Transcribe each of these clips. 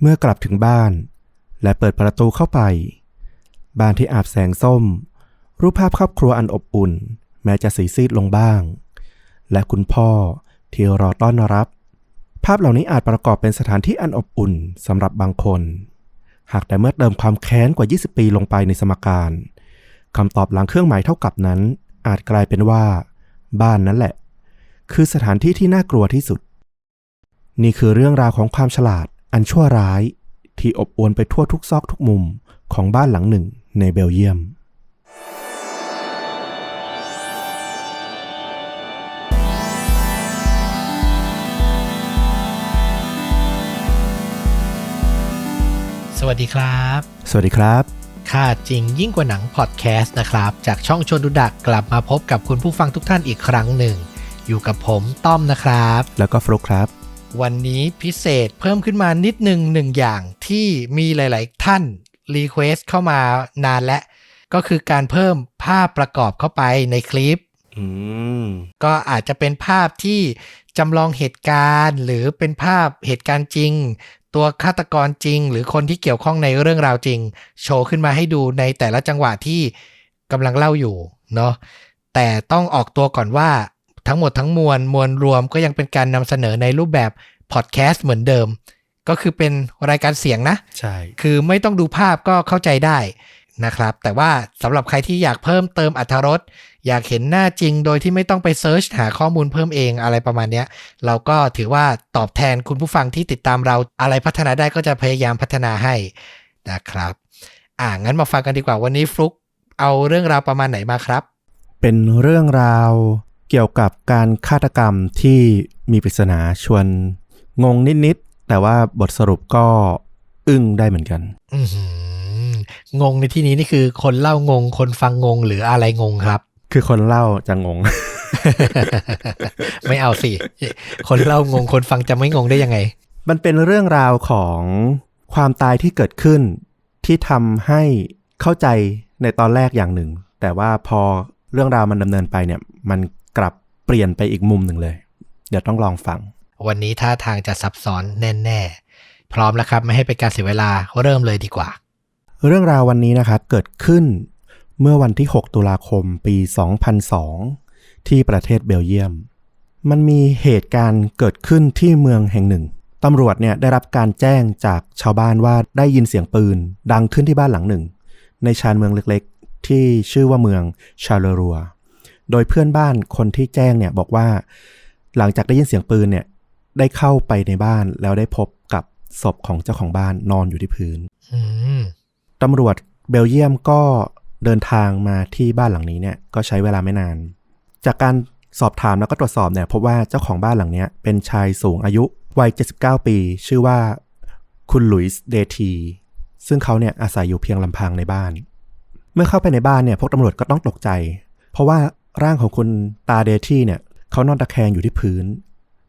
เมื่อกลับถึงบ้าน และเปิดประตูเข้าไป บ้านที่อาบแสงส้ม รูปภาพครอบครัวอันอบอุ่น แม้จะสีซีดลงบ้าง และคุณพ่อที่รอต้อนรับ ภาพเหล่านี้อาจประกอบเป็นสถานที่อันอบอุ่นสำหรับบางคน หากแต่เมื่อเติมความแค้นกว่า 20 ปีลงไปในสมการคำตอบหลังเครื่องหมายเท่ากับนั้น อาจกลายเป็นว่า บ้านนั้นแหละ คือสถานที่ที่น่ากลัวที่สุด นี่คือเรื่องราวของความฉลาด อันชั่วร้ายที่อบอวลไปทั่วทุกซอกทุกมุมของบ้านหลังหนึ่งในเบลเยียม สวัสดีครับ สวัสดีครับค่าจริงยิ่งกว่าหนังพอดแคสต์นะครับ จากช่องชวนดูดักกลับมาพบกับคุณผู้ฟังทุกท่านอีกครั้งหนึ่ง อยู่กับผมต้อมนะครับ แล้วก็ฟลุกครับ วันนี้พิเศษเพิ่มขึ้นมานิดหนึ่งหนึ่งอย่างที่มีหลาย ๆ ท่านรีเควสเข้ามานานและ ก็คือการเพิ่มภาพประกอบเข้าไปในคลิปอืมก็อาจจะเป็นภาพที่จำลองเหตุการณ์ หรือเป็นภาพเหตุการณ์จริง ตัวฆาตกรจริง หรือคนที่เกี่ยวข้องในเรื่องราวจริง โชว์ขึ้นมาให้ดูในแต่ละจังหวะที่กำลังเล่าอยู่เนาะแต่ต้องออกตัวก่อนว่าทั้งหมดทั้งมวลมวลรวมก็ยังเป็นการนำเสนอในรูปแบบ พอดแคสต์เหมือนเดิม ก็คือเป็นรายการเสียงนะ ใช่ คือไม่ต้องดูภาพก็เข้าใจได้นะครับ แต่ว่าสำหรับใครที่อยากเพิ่มเติมอรรถรสอยากเห็นหน้าจริงโดยที่ไม่ต้องไปเซิร์ชหาข้อมูลเพิ่มเองอะไรประมาณเนี้ยเราก็ถือว่าตอบแทนคุณผู้ฟังที่ติดตามเราอะไรพัฒนาได้ก็จะพยายามพัฒนาให้นะครับอ่างั้นมาฟังกันดีกว่าวันนี้ฟลุกเอาเรื่องราวประมาณไหนมาครับ เป็นเรื่องราวเกี่ยวกับการฆาตกรรมที่มีปริศนาชวน งงนิดๆ แต่ว่าบทสรุปก็อึ้งได้เหมือนกันอือหืองงในที่นี้นี่คือคนเล่างง คนฟังงงหรืออะไรงงครับ คือคนเล่าจะงง ไม่เอาสิ คนเล่างง คนฟังจะไม่งงได้ยังไง มันเป็นเรื่องราวของความตายที่เกิดขึ้น ที่ทำให้เข้าใจในตอนแรกอย่างหนึ่ง แต่ว่าพอเรื่องราวมันดำเนินไปเนี่ย มันกลับเปลี่ยนไปอีกมุมหนึ่งเลย เดี๋ยวต้องลองฟัง วันนี้ท่าทางจะซับซ้อนแน่ๆ พร้อมแล้วครับไม่ให้เป็นการเสียเวลาเริ่มเลยดีกว่า เรื่องราววันนี้นะครับเกิดขึ้นเมื่อวันที่ 6 ตุลาคมปี 2002 ที่ประเทศเบลเยียม มันมีเหตุการณ์เกิดขึ้นที่เมืองแห่งหนึ่งตำรวจเนี่ยได้รับการแจ้งจากชาวบ้านว่าได้ยินเสียงปืน ดังขึ้นที่บ้านหลังหนึ่ง ในชานเมืองเล็กๆ ที่ชื่อว่าเมืองชาเลรัว โดยเพื่อนบ้านคนที่แจ้งเนี่ยบอกว่า หลังจากได้ยินเสียงปืนเนี่ย ได้เข้าไปในบ้านแล้วได้พบกับศพของเจ้าของบ้านนอนอยู่ที่พื้นอืมตำรวจเบลเยียมก็เดินทางมาที่บ้านหลังนี้เนี่ยก็ใช้เวลาไม่นาน จากการสอบถามแล้วก็ตรวจสอบเนี่ยพบว่าเจ้าของบ้านหลังเนี้ยเป็นชายสูงอายุวัย 79 ปี ชื่อว่าคุณหลุยส์เดที ซึ่งเขาเนี่ยอาศัยอยู่เพียงลำพังในบ้าน เมื่อเข้าไปในบ้านเนี่ยพวกตำรวจก็ต้องตกใจ เพราะว่าร่างของคุณตาเดทีเนี่ยเขานอนตะแคงอยู่ที่พื้น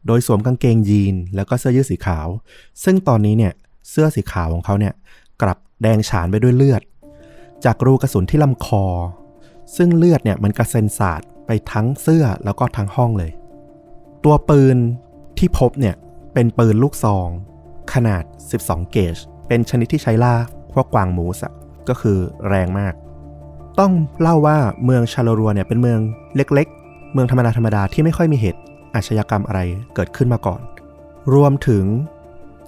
โดยสวมกางเกงยีนแล้วก็เสื้อยืดสีขาว ซึ่งตอนนี้เนี่ยเสื้อสีขาวของเขาเนี่ยกลับแดงฉานไปด้วยเลือด จากรูกระสุนที่ลำคอ ซึ่งเลือดเนี่ยมันกระเซ็นสาดไปทั้งเสื้อแล้วก็ทั้งห้องเลย ตัวปืนที่พบเนี่ยเป็นปืนลูกซอง ขนาด 12 เกจ เป็นชนิดที่ใช้ล่าพวกกวางมูสอะก็คือแรงมาก ต้องเล่าว่าเมืองชาลรัวเนี่ยเป็นเมืองเล็ก ๆ เมืองธรรมดาธรรมดาที่ไม่ค่อยมีเหตุ อาชญากรรมอะไรเกิดขึ้นมาก่อน รวมถึง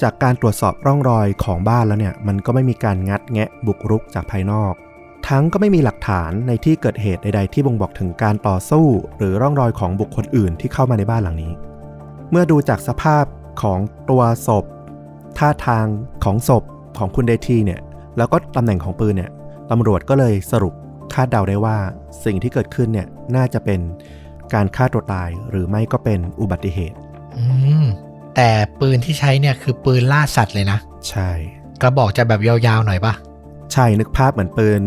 จากการตรวจสอบร่องรอยของบ้านแล้วเนี่ย มันก็ไม่มีการงัดแงะบุกรุกจากภายนอก ทั้งก็ไม่มีหลักฐานในที่เกิดเหตุใดๆ ที่บ่งบอกถึงการต่อสู้ หรือร่องรอยของบุคคลอื่นที่เข้ามาในบ้านหลังนี้ เมื่อดูจากสภาพของตัวศพ ท่าทางของศพของคุณเดทีเนี่ย แล้วก็ตำแหน่งของปืนเนี่ยตำรวจก็เลยสรุปคาดเดาได้ว่าสิ่งที่เกิดขึ้นเนี่ยน่าจะเป็น การฆ่าตัวตายหรือไม่ก็เป็นอุบัติเหตุอืมแต่ปืนที่ใช้เนี่ยคือปืนล่าสัตว์เลยนะ ใช่ กระบอกจะแบบยาวๆหน่อยปะใช่นึกภาพเหมือนปืน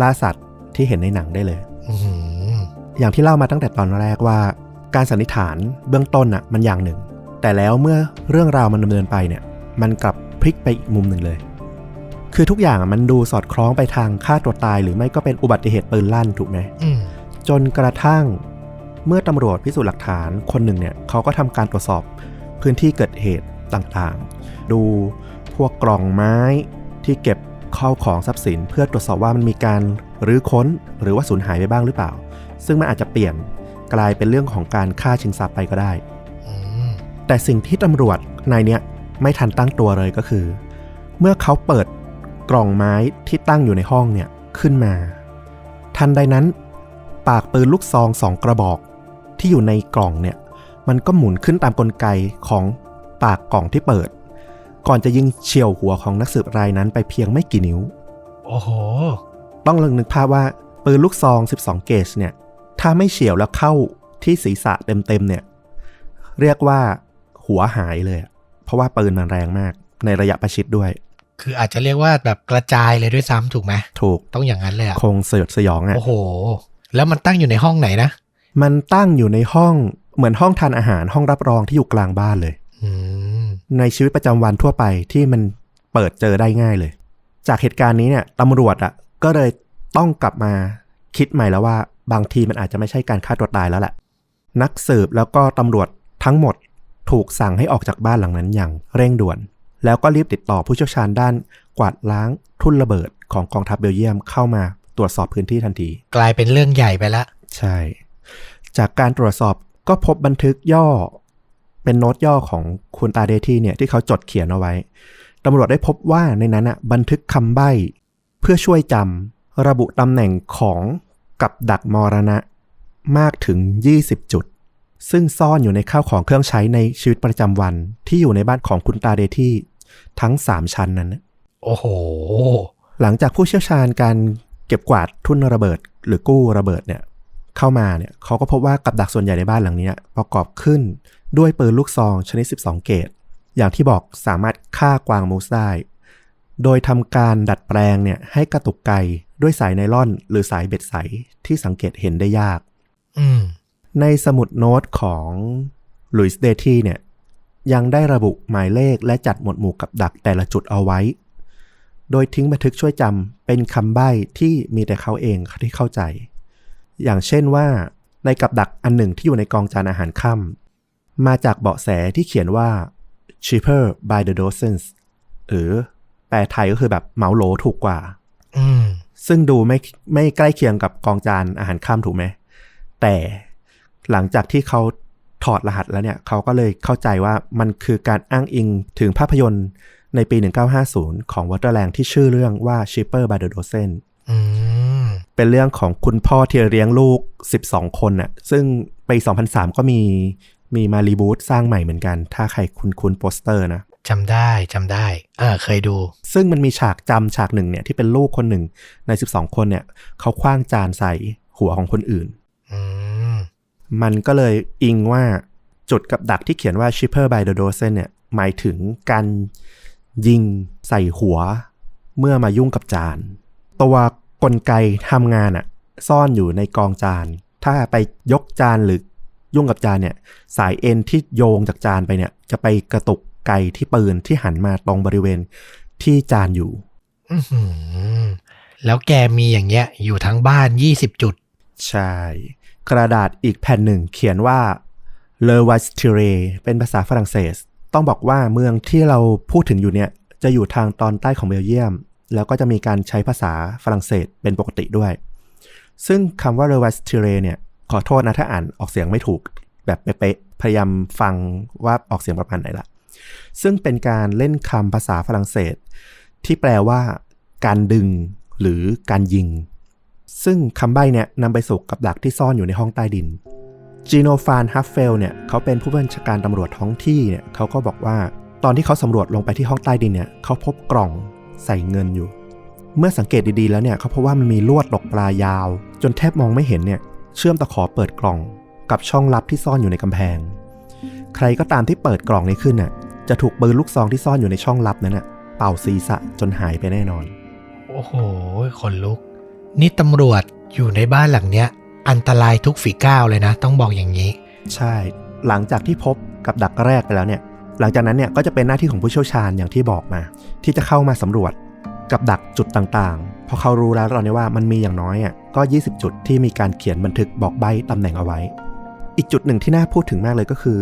ล่าสัตว์ที่เห็นในหนังได้เลยอือหืออย่างที่เล่ามาตั้งแต่ตอนแรกว่า การสันนิษฐานเบื้องต้นน่ะ มันอย่างหนึ่ง แต่แล้วเมื่อเรื่องราวมันดำเนินไปเนี่ย มันกลับพลิกไปอีกมุมหนึ่งเลย คือทุกอย่างอะมันดูสอดคล้องไปทางฆ่าตัวตาย หรือไม่ก็เป็นอุบัติเหตุปืนลั่นถูกไหมอืมจนกระทั่ง เมื่อตำรวจพิสูจน์หลักฐานคนหนึ่งเนี่ยเขาก็ทำการตรวจสอบพื้นที่เกิดเหตุต่างๆ ดูพวกกล่องไม้ที่เก็บข้าของทรัพย์สิน เพื่อตรวจสอบว่ามันมีการรื้อค้นหรือว่าสูญหายไปบ้างหรือเปล่า ซึ่งมันอาจจะเปลี่ยนกลายเป็นเรื่องของการฆ่าชิงทรัพย์ไปก็ได้ แต่สิ่งที่ตำรวจนายเนี้ยไม่ทันตั้งตัวเลยก็คือ เมื่อเขาเปิดกล่องไม้ที่ตั้งอยู่ในห้องเนี่ยขึ้นมา ทันใดนั้น ปากปืนลูกซองสองกระบอก ที่อยู่ในกล่องเนี่ยมันก็หมุนขึ้นตามกลไกของปากกล่องที่เปิด ก่อนจะยิงเฉียวหัวของนักสืบรายนั้นไปเพียงไม่กี่นิ้ว โอ้โห ต้องลองนึกภาพว่าปืนลูกซอง 12 เกจเนี่ย ถ้าไม่เฉียวแล้วเข้าที่ศีรษะเต็มๆเนี่ย เรียกว่าหัวหายเลยอะเพราะว่าปืนมันแรงมากในระยะประชิดด้วย คืออาจจะเรียกว่าแบบกระจายเลยด้วยซ้ำถูกไหมถูกต้องอย่างนั้นเลยอะคงสยดสยองอะโอ้โห แล้วมันตั้งอยู่ในห้องไหนนะ มันตั้งอยู่ในห้องเหมือนห้องทานอาหารห้องรับรองที่อยู่กลางบ้านเลยอืมในชีวิตประจำวันทั่วไปที่มันเปิดเจอได้ง่ายเลย จากเหตุการณ์นี้เนี่ยตำรวจอะก็เลยต้องกลับมาคิดใหม่แล้วว่า บางทีมันอาจจะไม่ใช่การฆ่าตัวตายแล้วแหละ นักสืบแล้วก็ตำรวจทั้งหมดถูกสั่งให้ออกจากบ้านหลังนั้นอย่างเร่งด่วน แล้วก็รีบติดต่อผู้เชี่ยวชาญด้านกวาดล้างทุ่นระเบิดของกองทัพเบลเยียมเข้ามาตรวจสอบพื้นที่ทันที กลายเป็นเรื่องใหญ่ไปละ ใช่ จากการตรวจสอบก็พบบันทึกย่อ เป็นโน้ตย่อของคุณตาเดที่เนี่ยที่เขาจดเขียนเอาไว้ตำรวจได้พบว่าในนั้นอะบันทึกคำใบ้ เพื่อช่วยจำระบุตำแหน่งของกับดักมรณะมากถึง 20 จุด ซึ่งซ่อนอยู่ในข้าวของเครื่องใช้ในชีวิตประจำวันที่อยู่ในบ้านของคุณตาเดที่ทั้ง 3 ชั้นนั้น โอ้โห หลังจากผู้เชี่ยวชาญการเก็บกวาดทุ่นระเบิด หรือกู้ระเบิดเนี่ย เข้ามาเนี่ยเขาก็พบว่ากับดักส่วนใหญ่ในบ้านหลังเนี้ยประกอบขึ้นด้วยปืนลูกซองชนิด 12 เกตอย่างที่บอกสามารถฆ่ากวางมูสได้ โดยทำการดัดแปลงเนี่ยให้กระตุกไกด้วยสายไนล่อน หรือสายเบ็ดใสที่สังเกตเห็นได้ยากอืมในสมุดโน้ตของหลุยส์เดทีเนี่ยยังได้ระบุหมายเลขและจัดหมวดหมู่กับดักแต่ละจุดเอาไว้ โดยทิ้งบันทึกช่วยจำเป็นคำใบ้ที่มีแต่เขาเองที่เข้าใจ อย่างเช่นว่า ในกับดักอันหนึ่งที่อยู่ในกองจานอาหารค่ำมาจากเบาะแสที่เขียนว่า cheaper by the dozens หรือแปลไทยก็คือแบบเหมาโหลถูกกว่า อืมซึ่งดูไม่ไม่ใกล้เคียงกับกองจานอาหารข้ามถูกไหม แต่หลังจากที่เขาถอดรหัสแล้วเนี่ย เขาก็เลยเข้าใจว่ามันคือการอ้างอิงถึงภาพยนตร์ในปี 1950 ของวอเตอร์แลนด์ที่ชื่อเรื่องว่า Cheaper by the Dozen อืม เป็นเรื่องของคุณพ่อที่เลี้ยงลูก 12 คนน่ะ ซึ่งปี 2003 ก็มีมีมารีบูตสร้างใหม่เหมือนกัน ถ้าใครคุ้นคุ้นโปสเตอร์นะจำได้จำได้อ่าเคยดู ซึ่งมันมีฉากจำฉากหนึ่งเนี่ยที่เป็นลูกคนหนึ่งใน 12 คนเนี่ยเขาคว้างจานใส่หัวของคนอื่นอืมมันก็เลยอิงว่าจุดกับดักที่เขียนว่า cheaper by the dozen เนี่ยหมายถึงการยิงใส่หัว เมื่อมายุ่งกับจาน ตัว กลไกทำงานอะซ่อนอยู่ในกองจาน ถ้าไปยกจานหรือยุ่งกับจานเนี่ย สายเอ็นที่โยงจากจานไปเนี่ย จะไปกระตุกไกที่ปืนที่หันมาตรงบริเวณที่จานอยู่อื้อหือแล้วแกมีอย่างเงี้ย อยู่ทั้งบ้าน20จุด ใช่ กระดาษอีกแผ่นหนึ่งเขียนว่า Le v a s t i r e เป็นภาษาฝรั่งเศส ต้องบอกว่าเมืองที่เราพูดถึงอยู่เนี่ย จะอยู่ทางตอนใต้ของเบลเยียม แล้วก็จะมีการใช้ภาษาฝรั่งเศสเป็นปกติด้วย ซึ่งคำว่า Le v a s t i r e เนี่ย ขอโทษนะถ้าอ่านออกเสียงไม่ถูกแบบเป๊ะๆพยายามฟังว่าออกเสียงประมาณไหนละ ซึ่งเป็นการเล่นคำภาษาฝรั่งเศส ที่แปลว่าการดึงหรือการยิง ซึ่งคำใบ้เนี่ยนำไปสู่กับดักที่ซ่อนอยู่ในห้องใต้ดินจีโนฟานฮัฟเฟลเนี่ยเขาเป็นผู้บัญชาการตำรวจท้องที่เนี่ยเขาก็บอกว่า ตอนที่เขาสำรวจลงไปที่ห้องใต้ดินเนี่ยเขาพบกล่อง ใส่เงินอยู่ เมื่อสังเกตดีๆแล้วเนี่ยเขาพบว่ามันมีลวดตกปลายาว จนแทบมองไม่เห็นเนี่ยเชื่อมตะขอเปิดกล่อง กับช่องลับที่ซ่อนอยู่ในกำแพง ใครก็ตามที่เปิดกล่องนี้ขึ้นน่ะจะถูกปืนลูกซองที่ซ่อนอยู่ในช่องลับนั้นน่ะเป่าศีรษะจนหายไปแน่นอน โอ้โหคนลุก นี่ตำรวจอยู่ในบ้านหลังเนี้ย อันตรายทุกฝีก้าวเลยนะ ต้องบอกอย่างนี้ ใช่ หลังจากที่พบกับดักแรกไปแล้วเนี่ย หลังจากนั้นเนี่ยก็จะเป็นหน้าที่ของผู้เชี่ยวชาญอย่างที่บอกมา ที่จะเข้ามาสำรวจกับดักจุดต่างๆ เพราะเขารู้แล้วตอนนี้ว่ามันมีอย่างน้อยอะก็ 20 จุดที่มีการเขียนบันทึกบอกใบตำแหน่งเอาไว้ อีกจุดหนึ่งที่น่าพูดถึงมากเลยก็คือ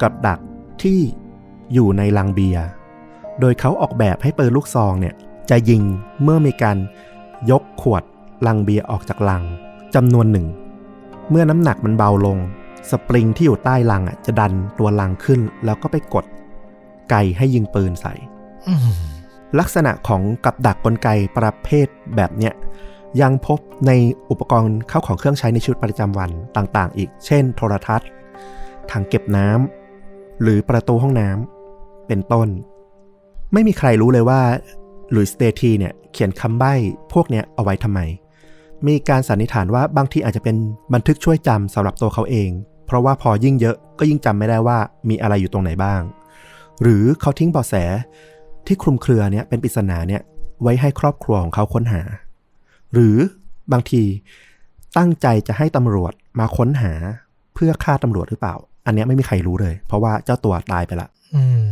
กับดักที่อยู่ในลังเบียร์โดยเขาออกแบบให้ปืนลูกซองเนี่ยจะยิงเมื่อมีการยกขวดลังเบียร์ออกจากลังจำนวนหนึ่ง เมื่อน้ำหนักมันเบาลง สปริงที่อยู่ใต้ลังอะจะดันตัวลังขึ้น แล้วก็ไปกดไกให้ยิงปืนใส่อืมลักษณะของกับดักกลไกประเภทแบบเนี้ยยังพบในอุปกรณ์เข้าของเครื่องใช้ในชีวิตประจำวันต่างๆ อีก เช่น โทรทัศน์ถังเก็บน้ำหรือประตูห้องน้ำเป็นต้น ไม่มีใครรู้เลยว่าหลุยส์เดทีเนี่ยเขียนคำใบ้พวกเนี้ยเอาไว้ทำไม มีการสันนิษฐานว่าบางทีอาจจะเป็นบันทึกช่วยจำสำหรับตัวเขาเอง เพราะว่าพอยิ่งเยอะก็ยิ่งจำไม่ได้ว่ามีอะไรอยู่ตรงไหนบ้าง หรือเขาทิ้งเบาะแสที่คลุมเครือเนี่ยเป็นปริศนาเนี่ยไว้ให้ครอบครัวของเขาค้นหา หรือบางทีตั้งใจจะให้ตำรวจมาค้นหาเพื่อฆ่าตำรวจหรือเปล่า อันเนี้ยไม่มีใครรู้เลย เพราะว่าเจ้าตัวตายไปละอืม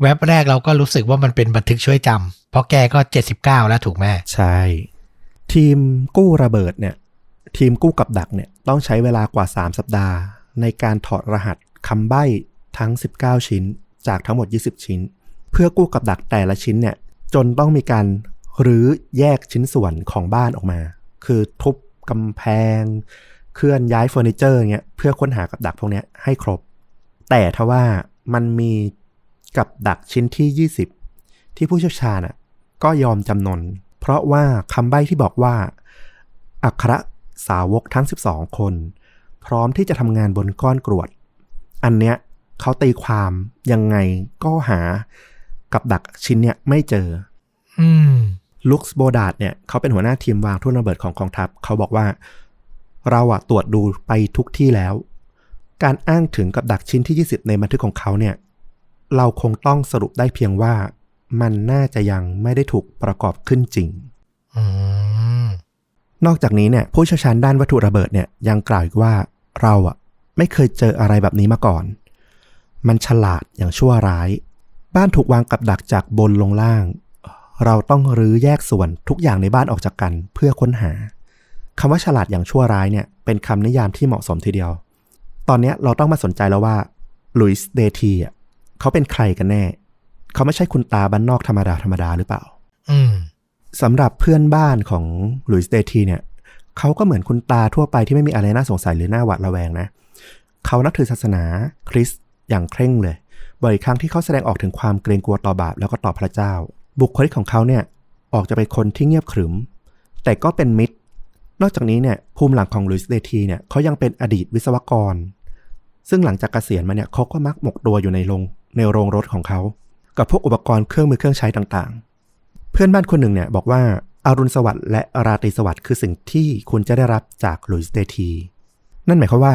แว็บแรกเราก็รู้สึกว่ามันเป็นบันทึกช่วยจำเพราะแกก็ 79 แล้วถูกไหมใช่ ทีมกู้ระเบิดเนี่ย ทีมกู้กับดักเนี่ยต้องใช้เวลากว่า 3 สัปดาห์ ในการถอดรหัสคำใบ้ทั้ง 19 ชิ้น จากทั้งหมด 20 ชิ้น เพื่อกู้กับดักแต่ละชิ้นเนี่ยจนต้องมีการหรือแยกชิ้นส่วนของบ้านออกมา คือทุบกำแพง เคลื่อนย้ายเฟอร์นิเจอร์เงี้ยเพื่อค้นหากับดักพวกนี้ให้ครบ แต่ทว่ามันมีกับดักชิ้นที่ 20 ที่ผู้เชี่ยวชาญอะก็ยอมจำนน เพราะว่าคำใบ้ที่บอกว่า อัครสาวกทั้ง 12 คน พร้อมที่จะทำงานบนก้อนกรวด อันเนี้ยเขาตีความยังไงก็หากับดักชิ้นเนี้ยไม่เจอ อืมลุคส์โบดาดเนี่ยเขาเป็นหัวหน้าทีมวางทุ่นระเบิดของกองทัพ เขาบอกว่า เราอะตรวจดูไปทุกที่แล้ว การอ้างถึงกับดักชิ้นที่ 20 ในบันทึกของเขาเนี่ย เราคงต้องสรุปได้เพียงว่า มันน่าจะยังไม่ได้ถูกประกอบขึ้นจริงอืมนอกจากนี้เนี่ย ผู้เชี่ยวชาญด้านวัตถุระเบิดเนี่ยยังกล่าวอีกว่า เราอะไม่เคยเจออะไรแบบนี้มาก่อน มันฉลาดอย่างชั่วร้าย บ้านถูกวางกับดักจากบนลงล่าง เราต้องรื้อแยกส่วนทุกอย่างในบ้านออกจากกันเพื่อค้นหาคำว่าฉลาดอย่างชั่วร้ายเนี่ยเป็นคำนิยามที่เหมาะสมทีเดียว ตอนเนี้ยเราต้องมาสนใจแล้วว่าลุยส์เดทีอะเขาเป็นใครกันแน่ เขาไม่ใช่คุณตาบ้านนอกธรรมดาธรรมดาหรือเปล่า อืมสำหรับเพื่อนบ้านของหลุยส์เดทีเนี่ย เขาก็เหมือนคุณตาทั่วไปที่ไม่มีอะไรน่าสงสัยหรือน่าหวาดระแวงนะ เขานับถือศาสนาคริสต์อย่างเคร่งเลย บ่อยครั้งที่เขาแสดงออกถึงความเกรงกลัวต่อบาปแล้วก็ต่อพระเจ้า บุคลิกของเขาเนี่ยออกจะเป็นคนที่เงียบขรึม แต่ก็เป็นมิตร นอกจากนี้เนี่ยภูมิหลังของลุยส์เดทีเนี่ยเขายังเป็นอดีตวิศวกร ซึ่งหลังจากเกษียณมาเนี่ยเขาก็มักหมกตัวอยู่ในโรงในโรงรถของเขา กับพวกอุปกรณ์เครื่องมือเครื่องใช้ต่างๆ เพื่อนบ้านคนหนึ่งเนี่ยบอกว่า อารุณสวัสดิ์และราตรีสวัสดิ์คือสิ่งที่คุณจะได้รับจากลุยส์เดที นั่นหมายความว่า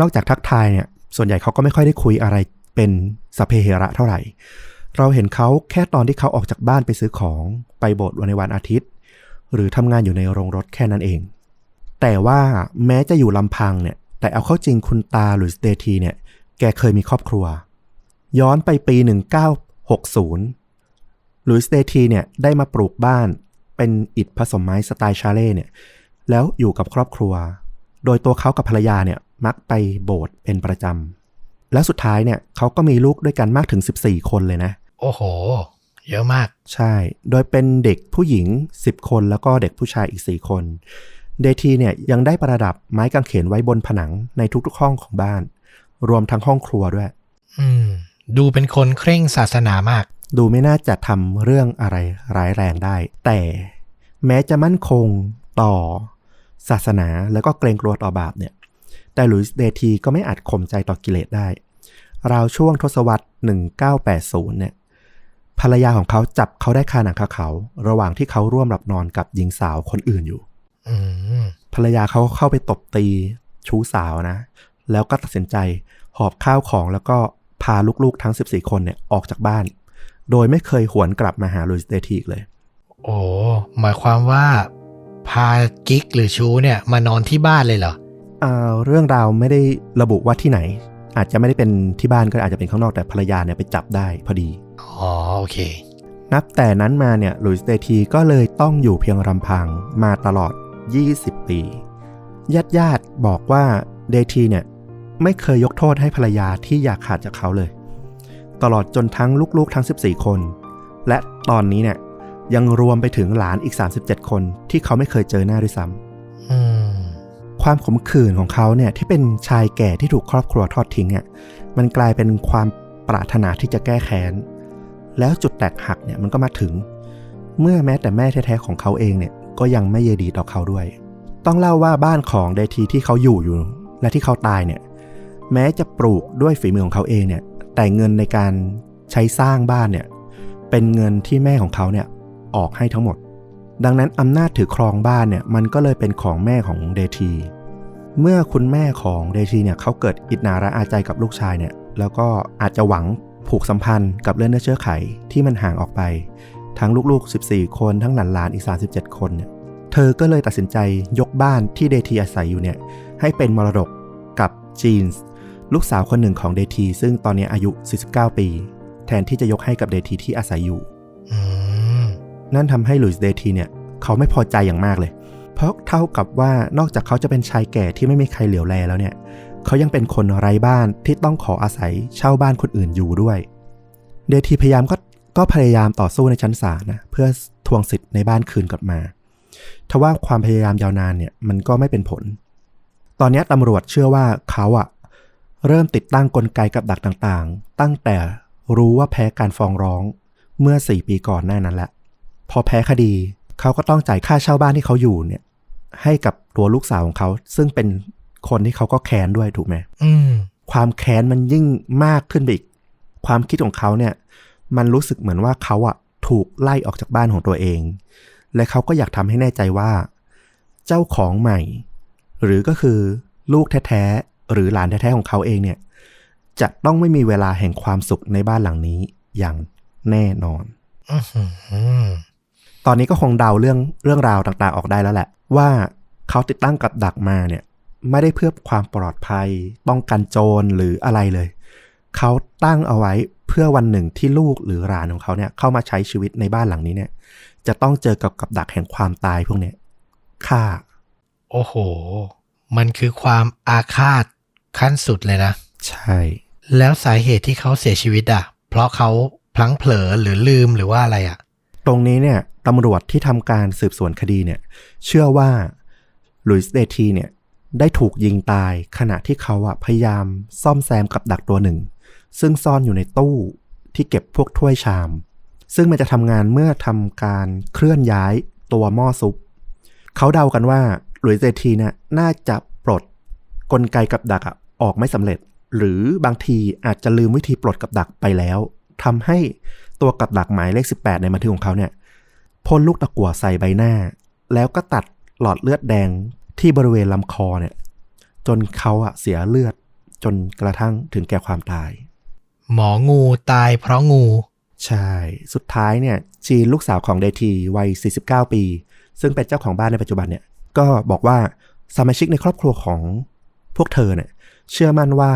นอกจากทักทายเนี่ย ส่วนใหญ่เขาก็ไม่ค่อยได้คุยอะไรเป็นสเพเหระเท่าไหร่ เราเห็นเขาแค่ตอนที่เขาออกจากบ้านไปซื้อของไปโบสถ์วันในวันอาทิตย์ หรือทำงานอยู่ในโรงรถแค่นั้นเอง แต่ว่าแม้จะอยู่ลำพังเนี่ย แต่เอาเข้าจริงคุณตาหรือสเตทีเนี่ย แกเคยมีครอบครัว ย้อนไปปี 1960หลุยส์เดทีเนี่ยได้มาปลูกบ้าน เป็นอิฐผสมไม้สไตล์ชาเล่เนี่ย แล้วอยู่กับครอบครัว โดยตัวเขากับภรรยาเนี่ยมักไปโบสถ์เป็นประจำ และสุดท้ายเนี่ยเขาก็มีลูกด้วยกันมากถึง 14 คนเลยนะ โอ้โห เยอะมาก ใช่ โดยเป็นเด็กผู้หญิง 10 คนแล้วก็เด็กผู้ชายอีก 4 คน เดทีเนี่ยยังได้ประดับไม้กางเขนไว้บนผนังในทุกๆห้องของบ้าน รวมทั้งห้องครัวด้วย อืม ดูเป็นคนเคร่งศาสนามาก ดูไม่น่าจะทำเรื่องอะไรร้ายแรงได้ แต่แม้จะมั่นคงต่อศาสนาแล้วก็เกรงกลัวต่อบาปเนี่ย แต่หลุยส์เดทีก็ไม่อาจข่มใจต่อกิเลสได้ ราวช่วงทศวรรษ 1980 เนี่ย ภรรยาของเขาจับเขาได้คาหนังคาเขา ระหว่างที่เขาร่วมหลับนอนกับหญิงสาวคนอื่นอยู่อืมภรรยาเขาเข้าไปตบตีชู้สาวนะ แล้วก็ตัดสินใจหอบข้าวของแล้วก็พาลูกๆทั้ง 14 คนเนี่ยออกจากบ้าน โดยไม่เคยหวนกลับมาหาลุยส์เดทีอีกเลย โอ้หมายความว่า พากิ๊กหรือชูเนี่ยมานอนที่บ้านเลยเหรออ่าเรื่องราวไม่ได้ระบุว่าที่ไหน อาจจะไม่ได้เป็นที่บ้านก็อาจจะเป็นข้างนอกแต่ภรรยาเนี่ยไปจับได้พอดี อ๋อโอเค นับแต่นั้นมาเนี่ยลุยส์เดทีก็เลยต้องอยู่เพียงลำพังมาตลอด 20 ปีญาติญาติๆบอกว่าเดทีเนี่ยไม่เคยยกโทษให้ภรรยาที่อยากขาดจากเขาเลย ตลอดจนทั้งลูกๆทั้ง 14 คน และตอนนี้เนี่ยยังรวมไปถึงหลานอีก 37 คนที่เขาไม่เคยเจอหน้าด้วยซ้ำอืมความขมขื่นของเขาเนี่ยที่เป็นชายแก่ที่ถูกครอบครัวทอดทิ้งอะมันกลายเป็นความปรารถนาที่จะแก้แค้น แล้วจุดแตกหักเนี่ยมันก็มาถึง เมื่อแม้แต่แม่แท้ๆของเขาเองเนี่ยก็ยังไม่เยดีต่อเขาด้วย ต้องเล่าว่าบ้านของเดทีที่เขาอยู่อยู่ และที่เขาตายเนี่ย แม้จะปลูกด้วยฝีมือของเขาเองเนี่ย แต่เงินในการใช้สร้างบ้านเนี่ยเป็นเงินที่แม่ของเขาเนี่ยออกให้ทั้งหมด ดังนั้นอำนาจถือครองบ้านเนี่ยมันก็เลยเป็นของแม่ของเดที เมื่อคุณแม่ของเดทีเนี่ยเขาเกิดอิจนาระอาใจกับลูกชายเนี่ยแล้วก็อาจจะหวังผูกสัมพันธ์กับเลือดเนื้อเชื้อไขที่มันห่างออกไป ทั้งลูกๆ 14 คนทั้งหลานๆอีก 37 คนเนี่ยเธอก็เลยตัดสินใจยกบ้านที่เดทีอาศัยอยู่เนี่ยให้เป็นมรดกกับจีนส์ ลูกสาวคนหนึ่งของเดทีซึ่งตอนนี้อายุ 49 ปี แทนที่จะยกให้กับเดทีที่อาศัยอยู่อืมนั่นทำให้หลุยส์เดทีเนี่ย เขาไม่พอใจอย่างมากเลย เพราะเท่ากับว่านอกจากเขาจะเป็นชายแก่ที่ไม่มีใครเหลียวแลแล้วเนี่ย เขายังเป็นคนไร้บ้านที่ต้องขออาศัยเช่าบ้านคนอื่นอยู่ด้วย เดทีพยายามก็ก็พยายามต่อสู้ในชั้นศาลนะเพื่อทวงสิทธิ์ในบ้านคืนกลับมาทว่าความพยายามยาวนานเนี่ยมันก็ไม่เป็นผล ตอนนี้ตำรวจเชื่อว่าเขาอะ เริ่มติดตั้งกลไกกับดักต่างๆ ตั้งแต่รู้ว่าแพ้การฟ้องร้องเมื่อ 4 ปีก่อนหน้านั้นแหละ พอแพ้คดีเขาก็ต้องจ่ายค่าเช่าบ้านที่เขาอยู่เนี่ย ให้กับตัวลูกสาวของเขา ซึ่งเป็นคนที่เขาก็แค้นด้วยถูกไหมอืมความแค้นมันยิ่งมากขึ้นไปอีก ความคิดของเขาเนี่ย มันรู้สึกเหมือนว่าเขาอะถูกไล่ออกจากบ้านของตัวเอง และเขาก็อยากทำให้แน่ใจว่า เจ้าของใหม่ หรือก็คือลูกแท้ๆ หรือหลานแท้ๆของเขาเองเนี่ยจะต้องไม่มีเวลาแห่งความสุขในบ้านหลังนี้อย่างแน่นอนอือหือตอนนี้ก็คงเดาเรื่องเรื่องราวต่างๆออกได้แล้วแหละ ว่าเขาติดตั้งกับดักมาเนี่ย ไม่ได้เพื่อความปลอดภัย ป้องกันโจรหรืออะไรเลย เขาตั้งเอาไว้เพื่อวันหนึ่งที่ลูกหรือหลานของเขาเนี่ยเข้ามาใช้ชีวิตในบ้านหลังนี้เนี่ย จะต้องเจอกับกับดักแห่งความตายพวกเนี้ยฆ่า โอ้โห มันคือความอาฆาต ขั้นสุดเลยนะ ใช่ แล้วสาเหตุที่เขาเสียชีวิตอะ เพราะเขาพลั้งเผลอหรือลืมหรือว่าอะไรอะ ตรงนี้เนี่ยตำรวจที่ทำการสืบสวนคดีเนี่ย เชื่อว่าหลุยส์เดทีเนี่ย ได้ถูกยิงตายขณะที่เขาอะพยายามซ่อมแซมกับดักตัวหนึ่ง ซึ่งซ่อนอยู่ในตู้ที่เก็บพวกถ้วยชาม ซึ่งมันจะทำงานเมื่อทำการเคลื่อนย้ายตัวหม้อซุป เขาเดากันว่าหลุยส์เดทีเนี่ยน่าจะปลด กลไกกับดักอะออกไม่สำเร็จ หรือบางทีอาจจะลืมวิธีปลดกับดักไปแล้วทำให้ตัวกับดักหมายเลข 18 ในบันทึกของเขาเนี่ยพ่นลูกตะกั่วใส่ใบหน้า แล้วก็ตัดหลอดเลือดแดงที่บริเวณลำคอเนี่ย จนเขาอะเสียเลือดจนกระทั่งถึงแก่ความตาย หมองูตายเพราะงู ใช่ สุดท้ายเนี่ยจีนลูกสาวของเดทีวัย 49 ปี ซึ่งเป็นเจ้าของบ้านในปัจจุบันเนี่ย ก็บอกว่าสมาชิกในครอบครัวของพ วกเธอเนี่ยเชื่อมั่นว่า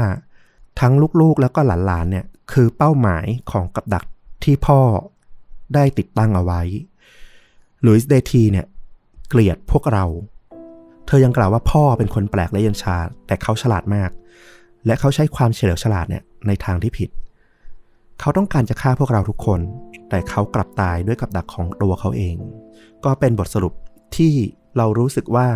ทั้งลูกๆแล้วก็หลานๆเนี่ยคือเป้าหมายของกับดักที่พ่อได้ติดตั้งเอาไว้ลุยส์เดทีเนี่ยเกลียดพวกเรา เธอยังกล่าวว่าพ่อเป็นคนแปลกและเย็นชา แต่เขาฉลาดมาก และเขาใช้ความเฉลียวฉลาดเนี่ยในทางที่ผิด เขาต้องการจะฆ่าพวกเราทุกคน แต่เขากลับตายด้วยกับดักของตัวเขาเอง ก็เป็นบทสรุปที่เรารู้สึกว่า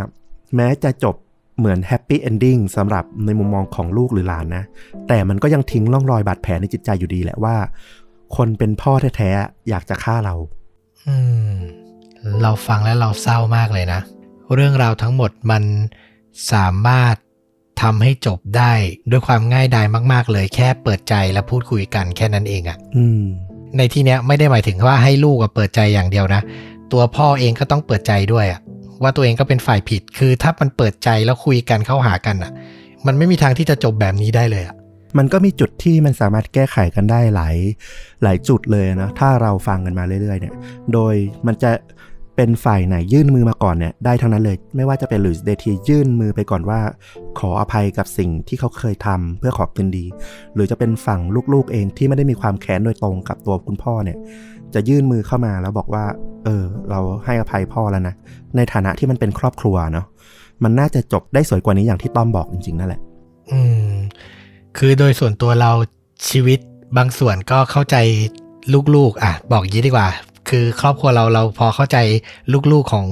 แม้จะจบ เหมือนแฮปปี้เอนดิ้งสำหรับในมุมมองของลูกหรือหลานนะ แต่มันก็ยังทิ้งร่องรอยบาดแผลในจิตใจอยู่ดีแหละว่า คนเป็นพ่อแท้ๆอยากจะฆ่าเรา อืม เราฟังแล้วเราเศร้ามากเลยนะ เรื่องราวทั้งหมดมันสามารถทำให้จบได้ด้วยความง่ายดายมาก ๆ เลยแค่เปิดใจและพูดคุยกันแค่นั้นเองอะอืมในที่เนี้ยไม่ได้หมายถึงว่าให้ลูกอะเปิดใจอย่างเดียวนะ ตัวพ่อเองก็ต้องเปิดใจด้วยอะ ว่าตัวเองก็เป็นฝ่ายผิด คือถ้ามันเปิดใจแล้วคุยกันเข้าหากันอะ มันไม่มีทางที่จะจบแบบนี้ได้เลยอะมันก็มีจุดที่มันสามารถแก้ไขกันได้หลายหลายจุดเลยนะถ้าเราฟังกันมาเรื่อยๆเนี่ย โดยมันจะเป็นฝ่ายไหนยื่นมือมาก่อนเนี่ยได้ทั้งนั้นเลย ไม่ว่าจะเป็นหลุยส์เดทียื่นมือไปก่อนว่า ขออภัยกับสิ่งที่เขาเคยทำเพื่อขอคืนดี หรือจะเป็นฝั่งลูกๆเองที่ไม่ได้มีความแค้นโดยตรงกับตัวคุณพ่อเนี่ย จะยื่นมือเข้ามาแล้วบอกว่า เออ เราให้อภัยพ่อแล้วนะ ในฐานะที่มันเป็นครอบครัวเนาะ มันน่าจะจบได้สวยกว่านี้อย่างที่ต้อมบอกจริงๆนั่นแหละ อืม คือโดยส่วนตัวเราชีวิตบางส่วนก็เข้าใจลูกๆ อะ บอกอย่างนี้ดีกว่า คือครอบครัวเราเราพอเข้าใจลูกๆของ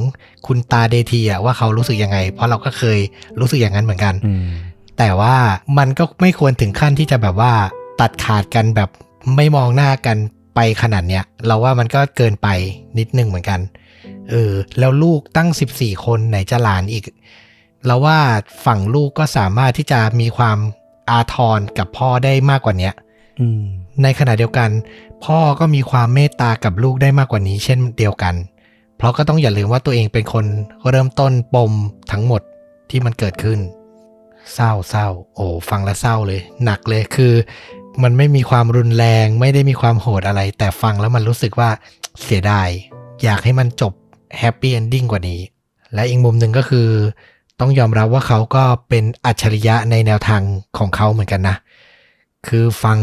คุณตาเดทีอะว่าเขารู้สึกยังไง เพราะเราก็เคยรู้สึกอย่างนั้นเหมือนกันอืมแต่ว่ามันก็ไม่ควรถึงขั้นที่จะแบบว่าตัดขาดกันแบบไม่มองหน้ากัน ไปขนาดเนี้ย เราว่ามันก็เกินไปนิดนึงเหมือนกัน เออ แล้วลูกตั้ง 14 คนไหนจะหลานอีก เราว่าฝั่งลูกก็สามารถที่จะมีความอาทรกับพ่อได้มากกว่าเนี้ยอืมในขณะเดียวกัน พ่อก็มีความเมตตากับลูกได้มากกว่านี้ เช่นเดียวกัน เพราะก็ต้องอย่าลืมว่าตัวเองเป็นคนเริ่มต้นปมทั้งหมดที่มันเกิดขึ้น เศร้าเศร้าโอ้ฟังแล้วเศร้าเลย หนักเลยคือ มันไม่มีความรุนแรง ไม่ได้มีความโหดอะไร แต่ฟังแล้วมันรู้สึกว่าเสียดาย อยากให้มันจบแฮปปี้เอนดิ้งกว่านี้ และอีกมุมหนึ่งก็คือ ต้องยอมรับว่าเขาก็เป็นอัจฉริยะในแนวทางของเขาเหมือนกันนะ คือฟัง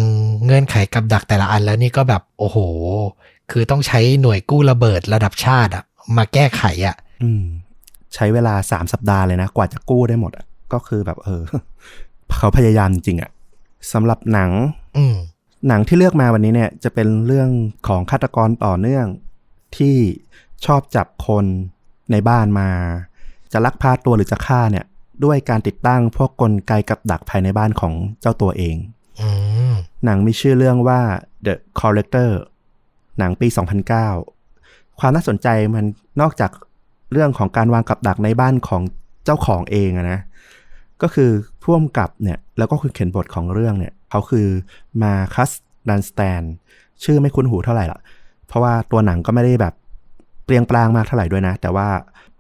เงื่อนไขกับดักแต่ละอันแล้วนี่ก็แบบโอ้โห คือต้องใช้หน่วยกู้ระเบิดระดับชาติอะมาแก้ไขอะอืม ใช้เวลาสามสัปดาห์เลยนะ กว่าจะกู้ได้หมดอะก็คือแบบเออเขาพยายามจริงอะ สำหรับหนังอืมหนังที่เลือกมาวันนี้เนี่ย จะเป็นเรื่องของฆาตกรต่อเนื่องที่ชอบจับคนในบ้านมา จะลักพาตัวหรือจะฆ่าเนี่ย ด้วยการติดตั้งพวกกลไกกับดักภายในบ้านของเจ้าตัวเองอืมหนังมีชื่อเรื่องว่า The Collector หนังปี 2009 ความน่าสนใจมันนอกจากเรื่องของการวางกับดักในบ้านของเจ้าของเองอะนะ ก็คือ พ่วมกับเนี่ยแล้วก็คือเขียนบทของเรื่องเนี่ยเขาคือมาคัสดันสแตนชื่อไม่คุ้นหูเท่าไหร่ละเพราะว่าตัวหนังก็ไม่ได้แบบเปรียงปรางมากเท่าไหร่ด้วยนะ แต่ว่า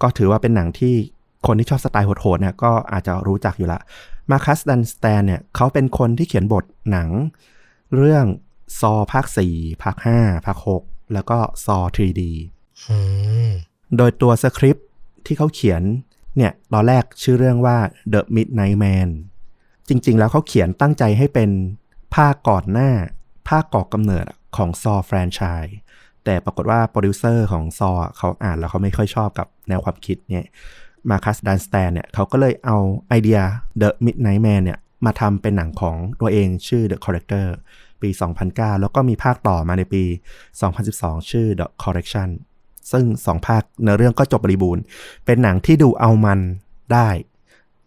ก็ถือว่าเป็นหนังที่คนที่ชอบสไตล์โหดๆเนี่ยก็อาจจะรู้จักอยู่ละมาคัสดันสแตนเนี่ยเขาเป็นคนที่เขียนบทหนัง เรื่องซอภาค4ภาค5ภาค6แล้วก็ซอ 3D อืมโดยตัวสคริปต์ที่เขาเขียน เนี่ยตอนแรกชื่อเรื่องว่า The Midnight Man จริงๆ แล้วเขาเขียนตั้งใจให้เป็นภาคก่อนหน้า ภาคก่อกำเนิดของซอแฟรนไชส์แต่ปรากฏว่าโปรดิวเซอร์ของซอเขาอ่านแล้วเขาไม่ค่อยชอบกับแนวความคิดเนี่ยมาคัสดันสแตนเนี่ยเขาก็เลยเอาไอเดีย The Midnight Man เนี่ยมาทำเป็นหนังของตัวเองชื่อ The Collector ปี 2009 แล้วก็มีภาคต่อมาในปี 2012 ชื่อ The Correction ซึ่งสองภาคเนื้อเรื่องก็จบบริบูรณ์ เป็นหนังที่ดูเอามันได้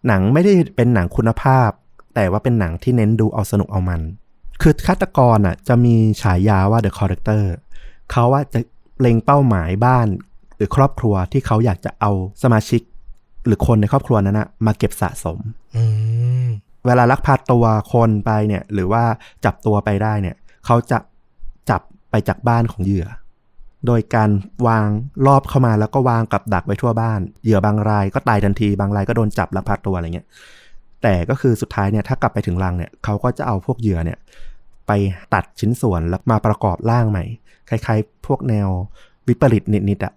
หนังไม่ได้เป็นหนังคุณภาพ แต่ว่าเป็นหนังที่เน้นดูเอาสนุกเอามัน คือฆาตกรอะจะมีฉายาว่า The Corrector เขาว่าจะเล็งเป้าหมายบ้านหรือครอบครัวที่เขาอยากจะเอาสมาชิก หรือคนในครอบครัวนั้นนะมาเก็บสะสมอืมเวลาลักพาตัวคนไปเนี่ย หรือว่าจับตัวไปได้เนี่ย เขาจะจับไปจากบ้านของเหยื่อ โดยการวางรอบเข้ามาแล้วก็วางกับดักไว้ทั่วบ้าน เหยื่อบางรายก็ตายทันที บางรายก็โดนจับลักพาตัวอะไรเงี้ย แต่ก็คือสุดท้ายเนี่ยถ้ากลับไปถึงรังเนี่ยเขาก็จะเอาพวกเหยื่อเนี่ยไปตัดชิ้นส่วนแล้วมาประกอบร่างใหม่ คล้ายๆ พวกแนววิปริตนิดๆอะ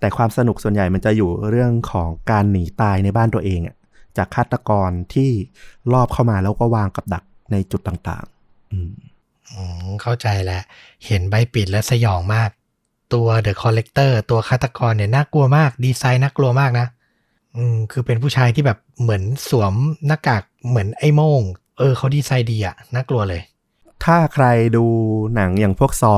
แต่ความสนุกส่วนใหญ่มันจะอยู่เรื่องของการหนีตายในบ้านตัวเองอะจากฆาตกรที่รอบเข้ามาแล้วก็วางกับดักในจุดต่างๆ อืมเข้าใจแล้ว เห็นใบปิดแล้วสยองมาก ตัว The Collector ตัวฆาตกรเนี่ยน่ากลัวมากดีไซน์น่ากลัวมากนะอืมคือเป็นผู้ชายที่แบบเหมือนสวมหน้ากากเหมือนไอ้โมง เออเขาดีไซน์ดีอะน่ากลัวเลย ถ้าใครดูหนังอย่างพวกซอ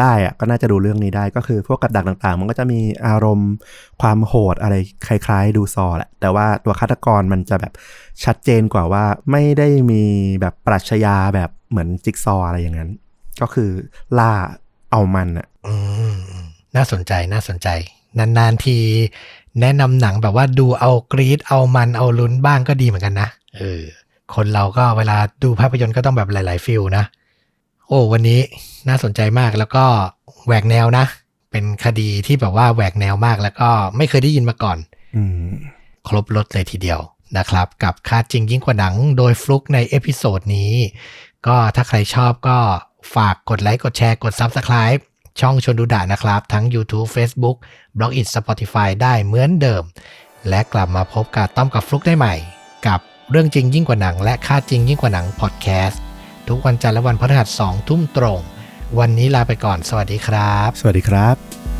ได้อะก็น่าจะดูเรื่องนี้ได้ก็คือพวกกับดักต่างๆ มันก็จะมีอารมณ์ความโหดอะไรคล้าย ๆ ดูซอแหละ แต่ว่าตัวฆาตกรมันจะแบบชัดเจนกว่าว่าไม่ได้มีแบบปรัชญาแบบเหมือนจิ๊กซอว์อะไรอย่างนั้น ก็คือล่าเอามันอะอืม น่าสนใจน่าสนใจ นานๆทีแนะนำหนังแบบว่าดูเอากรีดเอามันเอาลุ้นบ้างก็ดีเหมือนกันนะเออคนเราก็เวลาดูภาพยนตร์ก็ต้องแบบหลายๆฟิลนะ โอ้วันนี้น่าสนใจมากแล้วก็แหวกแนวนะ เป็นคดีที่แบบว่าแหวกแนวมากแล้วก็ไม่เคยได้ยินมาก่อนอืมครบรถเลยทีเดียวนะครับ กับค่าจริงยิ่งกว่าหนังโดยฟลุกในเอพิโซดนี้ ก็ถ้าใครชอบก็ฝากกดไลค์กดแชร์กด Subscribe ช่องชวนดูดะนะครับ ทั้ง YouTube Facebook b l o g i t Spotify ได้เหมือนเดิม และกลับมาพบกับต้อมกับฟลุกได้ใหม่ กับเรื่องจริงยิ่งกว่าหนัง และค่าจริงยิ่งกว่าหนังพอดแคสต์ทุกวันจันทร์และวันพฤหัสสองทุ่มตรง วันนี้ลาไปก่อน สวัสดีครับ สวัสดีครับ